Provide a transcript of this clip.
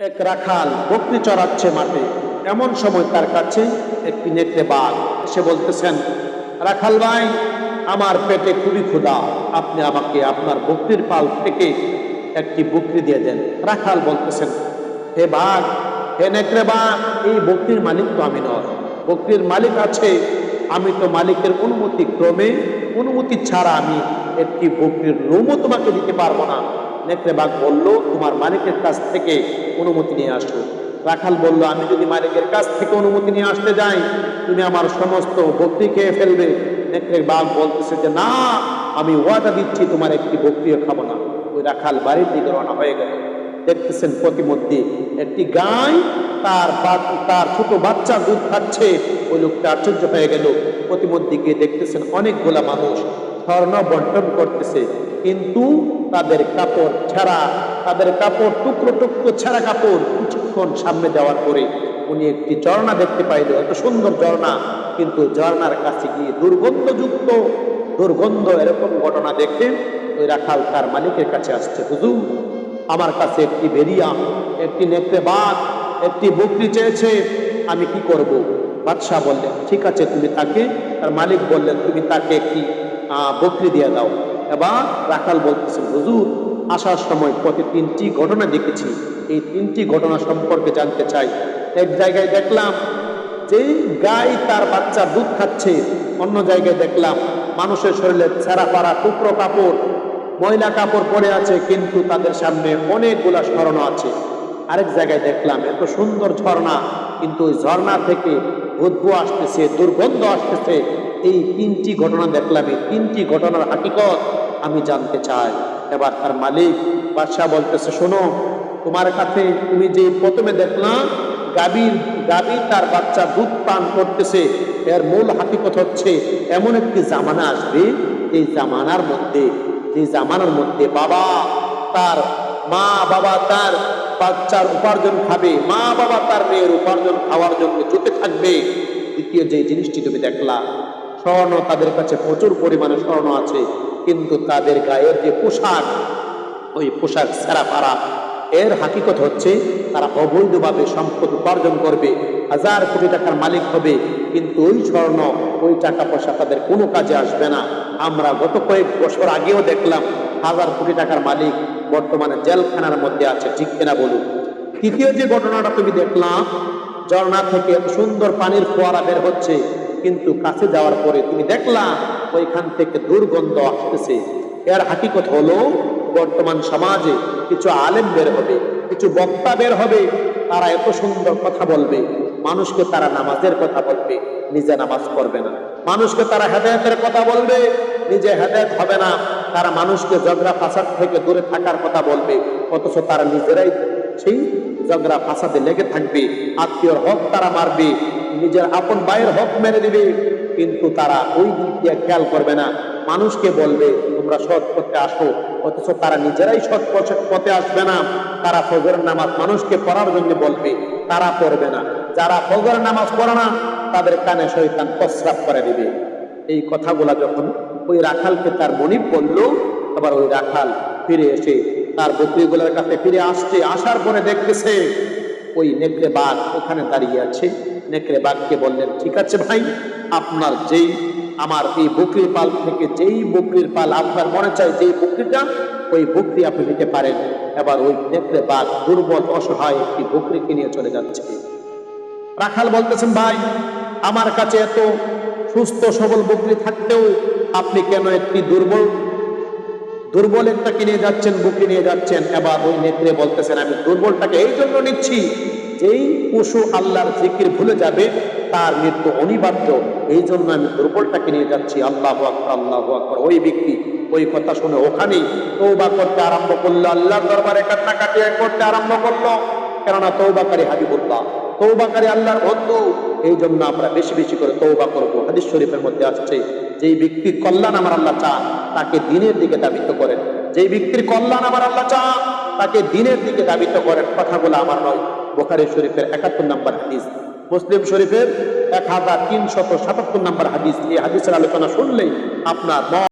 এক রাখাল বকরি চড়াচ্ছে মাঠে। এমন সময় তার কাছে একটি নেকড়ে বাঘ সে বলতেছেন, রাখাল ভাই, আমার পেটে খুবই ক্ষুধা। আপনি আমাকে আপনার বকরির পাল থেকে একটি বকরি দিয়ে দেন। রাখাল বলতেছেন, হে বাঘ, হে নেকড়ে বাঘ এই বকরির মালিক তো আমি নয়। বকরির মালিক আছে, আমি তো মালিকের অনুমতি ক্রমে, অনুমতি ছাড়া আমি একটি বকরির লোমও তোমাকে দিতে পারব না। নেকড়ে বাঘ বলল, তোমার মালিকের কাছ থেকে অনুমতি নিয়ে আসো। রাখাল বলল, আমি যদি মালিকের কাছ থেকে অনুমতি নিয়ে আসতে যাই, তুমি আমার সমস্ত বকরি খেয়ে ফেলবে। নেকড়ে বাঘ বলতেছে যে, না, আমি ওয়াদা দিচ্ছি, তোমার একটি বকরিও খাব না। ওই রাখাল বাড়ির দিকে রওনা হয়ে গেল। দেখতেছেন প্রতিমধ্যে একটি গাই, তার তার ছোট বাচ্চা দুধ খাচ্ছে। ওই লোকটা আশ্চর্য হয়ে গেল। প্রতিমধ্যে গিয়ে দেখতেছেন অনেকগুলা মানুষ। স্বর্ণ বন্টন করতেছে। কিন্তু তাদের কাপড় ছাড়া, তাদের কাপড় টুকরো টুকরো ছেঁড়া কাপড় কিছুক্ষণ সামনে দেওয়ার পরে উনি একটি ঝর্ণা দেখতে পাইল। এত সুন্দর ঝর্ণা, কিন্তু ঝর্ণার কাছে গিয়ে দুর্গন্ধযুক্ত, দুর্গন্ধ এরকম ঘটনা দেখে ওই রাখাল তার মালিকের কাছে আসছে, হুজুর, আমার কাছে একটি ভেরিয়া একটি নেকড়ে বাঘ, একটি বকরি চেয়েছে, আমি কি করব? বাদশাহ বললেন, ঠিক আছে, তুমি তাকে, তার মালিক বললেন, তুমি তাকে একটি বকরি দিয়ে দাও। এবার রাখাল বলতেছেন হুজুর, আসার সময় প্রতি তিনটি ঘটনা দেখেছি। এই তিনটি ঘটনা সম্পর্কে জানতে চাই। এক জায়গায় দেখলাম যে গাই তার বাচ্চা দুধ খাচ্ছে, অন্য জায়গায় দেখলাম মানুষের শরীরে ছেঁড়া পাড়া টুকরো কাপড়, ময়লা কাপড় পরে আছে, কিন্তু তাদের সামনে অনেকগুলা স্মরণ আছে। আরেক জায়গায় দেখলাম, এত সুন্দর ঝর্ণা, কিন্তু ওই ঝর্ণা থেকে বদবু আসতেছে, দুর্গন্ধ আসতেছে। এই তিনটি ঘটনা দেখলাম। এই তিনটি ঘটনার হাকিকত আমি জানতে চাই। এবার তার মালিক বাদশাহ বলতেছে, শোনো, তোমার কাছে তুমি যে প্রথমে দেখলাম গাভীর গাভী তার বাচ্চা দুধ পান করতেছে, এর মূল হাকিকত হচ্ছে এমন একটি জামানা আসবে এই জামানার মধ্যে এই জামানার মধ্যে বাবা তার মা বাবা তার বাচ্চার উপার্জন খাবে, মা বাবা তার মেয়ের উপার্জন খাওয়ার জন্য চুপে থাকবে। দ্বিতীয় যে জিনিসটি তুমি দেখলা, স্বর্ণ তাদের কাছে প্রচুর পরিমাণে স্বর্ণ আছে, কিন্তু তাদের গায়ের যে পোশাক, ওই পোশাক সেরা পারা। এর হাকিকত হচ্ছে, তারা অবৈধভাবে সম্পদ উপার্জন করবে, হাজার কোটি টাকার মালিক হবে, কিন্তু ওই স্বর্ণ, ওই টাকা পয়সা তাদের কোনো কাজে আসবে না। আমরা গত কয়েক বছর আগেও দেখলাম হাজার কোটি টাকার মালিক বর্তমানে জেলখানার মধ্যে আছে, ঠিক কিনা বলুন? তৃতীয় যে ঘটনাটা তুমি দেখলাম ঝর্ণা থেকে সুন্দর পানির ফোয়ারা বের হচ্ছে, কিন্তু কাছে যাওয়ার পরে তুমি দেখলাম ওইখান থেকে দুর্গন্ধ আসতেছে। এর হাকিকত হলো, বর্তমান সমাজে কিছু আলেম বের হবে, কিছু বক্তা বের হবে, তারা এত সুন্দর কথা বলবে, মানুষকে তারা নামাজের কথা বলবে, নিজে নামাজ পড়বে না। মানুষকে তারা হেদায়তের কথা বলবে, নিজে হেদায়ত হবে না। তারা মানুষকে ঝগড়া ফাসাদ থেকে দূরে থাকার কথা বলবে, অথচ তারা নিজেরাই সেই ঝগড়া ফাসাদে লেগে থাকবে। আত্মীয়র হক তারা মারবে, নিজের আপন ভাইয়ের হক মেরে দিবে কিন্তু তারা ওই দিক দিয়ে খেয়াল করবে না। মানুষকে বলবে, তোমরা সৎ পথে আসো, অথচ তারা নিজেরাই সৎ পথে- পথে আসবে না। তারা ফজরের নামাজ মানুষকে পড়ার জন্য বলবে, তারা পড়বে না। যারা ফজরের নামাজ পড়ে না, তাদের কানে শৈতান প্রস্রাব করে দিবে। এই কথাগুলা যখন ওই রাখালকে তার মনিব বলল আবার ওই রাখাল ফিরে এসে তার বকরিগুলোর কাছে ফিরে আসছে, আসার পরে দেখতেছে ওই নেকড়ে বাঘ ওখানে দাঁড়িয়ে আছে। নেকড়ে বাঘকে বললেন ঠিক আছে ভাই, আপনার যেই, আমার এই বকরির পাল থেকে যেই বকরির পাল আপনার মনে চায় যেই বকরিটা, ওই বকরি আপনি নিতে পারেন। এবার ওই নেকড়ে বাঘ দুর্বল, অসহায় একটি বকরিকে নিয়ে চলে যাচ্ছে। রাখাল বলতেছেন, ভাই, আমার কাছে এত সুস্থ, সবল বকরি থাকতেও আপনি কেন একটি দুর্বল দুর্বল কিনে যাচ্ছেন, বুকে নিয়ে যাচ্ছেন? এবার ওই নেত্রে বলতেছেন, আমি দুর্বলটাকে এই জন্য নিচ্ছি, যেই পশু আল্লাহর জিকির ভুলে যাবে, তার মৃত্যু অনিবার্য। এই জন্য আমি দুর্বলটাকে নিয়ে যাচ্ছি। আল্লাহ আকবর আল্লাহ আকবর। ওই ব্যক্তি ওই কথা শুনে ওখানেই তৌবা করতে আরম্ভ করল। আল্লাহর দরবারে কান্নাকাটি করতে আরম্ভ করল। কেননা তৌবাকারী হাবিবুল্লাহ তৌবাকারী আল্লাহর বন্ধু এই জন্য আমরা বেশি বেশি করে তৌবা করব। হাদিস শরীফের মধ্যে আসছে, যেই ব্যক্তির কল্যাণ আমার আল্লাহ চান, তাকে দিনের দিকে দাবিত করেন। যেই ব্যক্তির কল্যাণ আমার আল্লাহ চান, তাকে দিনের দিকে দাবিত করেন। কথাগুলো আমার নয়। বোখারি শরীফের একাত্তর নাম্বার হাদিস, মুসলিম শরীফের এক হাজার তিনশত সাতাত্তর নাম্বার হাদিস। এই হাদিসের আলোচনা শুনলেই আপনার